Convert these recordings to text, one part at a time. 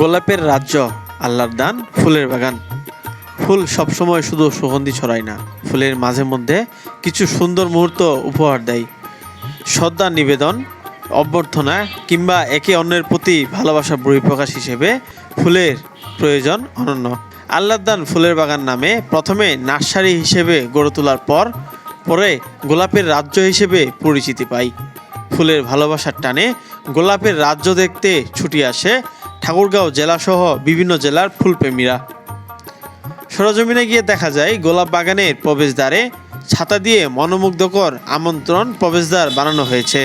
গোলাপের রাজ্য, আল্লাহর দান, ফুলের বাগান। ফুল সবসময় শুধু সুগন্ধি ছড়ায় না, ফুলের মাঝে মধ্যে কিছু সুন্দর মুহূর্ত উপহার দেয়। শ্রদ্ধা নিবেদন, অভ্যর্থনা কিংবা একে অন্যের প্রতি ভালোবাসার বহিঃপ্রকাশ হিসেবে ফুলের প্রয়োজন অনন্য। আল্লাহর দান ফুলের বাগান নামে প্রথমে নার্সারি হিসেবে গড়ে তোলার পর, পরে গোলাপের রাজ্য হিসেবে পরিচিতি পাই। ফুলের ভালোবাসার টানে গোলাপের রাজ্য দেখতে ছুটি আসে ঠাকুরগাঁও জেলাসহ বিভিন্ন জেলার ফুলপ্রেমীরা। সরজমিনে গিয়ে দেখা যায়, গোলাপ বাগানের প্রবেশদ্বারে ছাতা দিয়ে মনোমুগ্ধকর আমন্ত্রণ প্রবেশদ্বার বানানো হয়েছে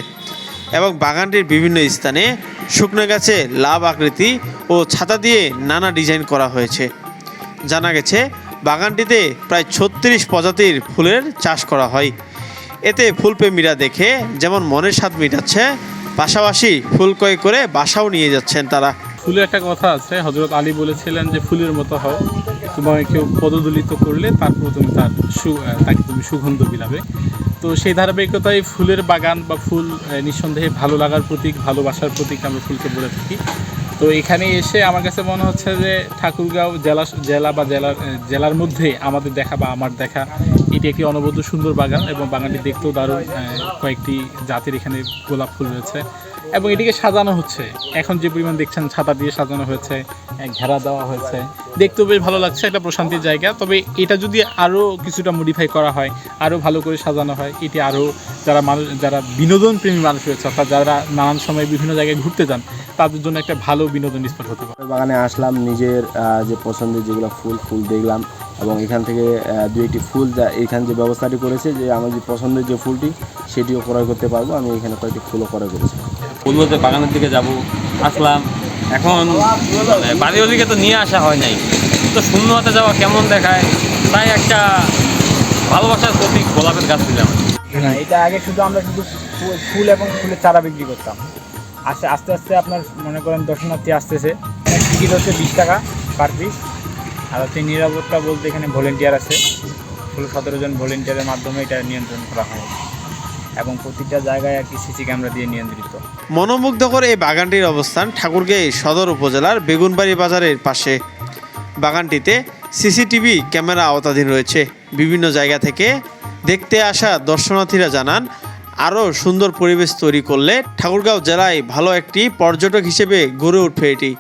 এবং বাগানটির বিভিন্ন স্থানে শুকনো গাছে লাভ আকৃতি ও ছাতা দিয়ে নানা ডিজাইন করা হয়েছে। জানা গেছে, বাগানটিতে প্রায় ছত্রিশ প্রজাতির ফুলের চাষ করা হয়। এতে ফুলপ্রেমীরা দেখে যেমন মনের স্বাদ মিটাচ্ছে, পাশাপাশি ফুল ক্রয় করে বাসাও নিয়ে যাচ্ছেন তারা। ফুলের একটা কথা আছে হজরত আলী বলেছিলেন যে ফুলের মতো হও, তোমাকে কেউ পদদলিত করলে তারপর তুমি তার সু তাকে তুমি সুগন্ধ বিলাবে। তো সেই ধারাবাহিকতায় ফুলের বাগান বা ফুল নিঃসন্দেহে ভালো লাগার প্রতীক, ভালোবাসার প্রতীক আমরা ফুলকে বলে থাকি। তো এখানে এসে আমার কাছে মনে হচ্ছে যে ঠাকুরগাঁও জেলা জেলা বা জেলার জেলার মধ্যে আমাদের দেখা বা আমার দেখা, এটি একটি অনবদ্য সুন্দর বাগান এবং বাগানটি দেখতেও দারুণ কয়েকটি জাতের এখানে গোলাপ ফুল রয়েছে এবং এটিকে সাজানো হচ্ছে। এখন যে পরিমাণ দেখছেন ছাতা দিয়ে সাজানো হয়েছে ঘেরা দেওয়া হয়েছে। দেখতেও বেশ ভালো লাগছে, একটা প্রশান্তির জায়গা। তবে এটা যদি আরও কিছুটা মডিফাই করা হয়, আরও ভালো করে সাজানো হয়, এটি আরও যারা মানুষ, যারা বিনোদন প্রেমী মানুষ রয়েছে, অর্থাৎ যারা নানান সময় বিভিন্ন জায়গায় ঘুরতে যান, তাদের জন্য একটা ভালো বিনোদন স্পট হতে পারে। বাগানে আসলাম নিজের আহ, যে পছন্দের যেগুলো ফুল ফুল দেখলাম এবং এখান থেকে দু একটি ফুল যা এখানে যে ব্যবস্থাটি করেছে যে আমার যে পছন্দের যে ফুলটি সেটিও ক্রয় করতে পারব। আমি এখানে কয়েকটি ফুলও ক্রয় করেছি। ফুল বলতে বাগানের দিকে যাব আসলাম। এখন মানে বাড়ির ওদিকে তো নিয়ে আসা হয় নাই। তো শূন্য হাতে যাওয়া কেমন দেখায়? তাই একটা ভালোবাসার প্রতীক গোলাপের গাছ দিলাম। না এটা আগে শুধু আমরা শুধু ফুল এবং ফুলের চারা বিক্রি করতাম। আস্তে আস্তে আস্তে আপনার মনে করেন দর্শনার্থী আসতেছে। টিকিট হচ্ছে বিশ টাকা পার পিস আর হচ্ছে নিরাপত্তা বলতে এখানে ভলেন্টিয়ার আছে। ষোলো সতেরো জন ভলেন্টিয়ারের মাধ্যমে এটা নিয়ন্ত্রণ করা হয়। এবং প্রতিটা জায়গায় আর কি সিসি ক্যামেরা দিয়ে নিয়ন্ত্রিত। মনোমুগ্ধকর এই বাগানটির অবস্থান ঠাকুরগাঁও সদর উপজেলার বেগুনবাড়ি বাজারের পাশে। বাগানটিতে সিসিটিভি ক্যামেরা আওতাধীন রয়েছে। বিভিন্ন জায়গা থেকে দেখতে আসা দর্শনার্থীরা জানান আরও সুন্দর পরিবেশ তৈরি করলে ঠাকুরগাঁও জেলায় ভালো একটি পর্যটক হিসেবে গড়ে উঠবে এটি।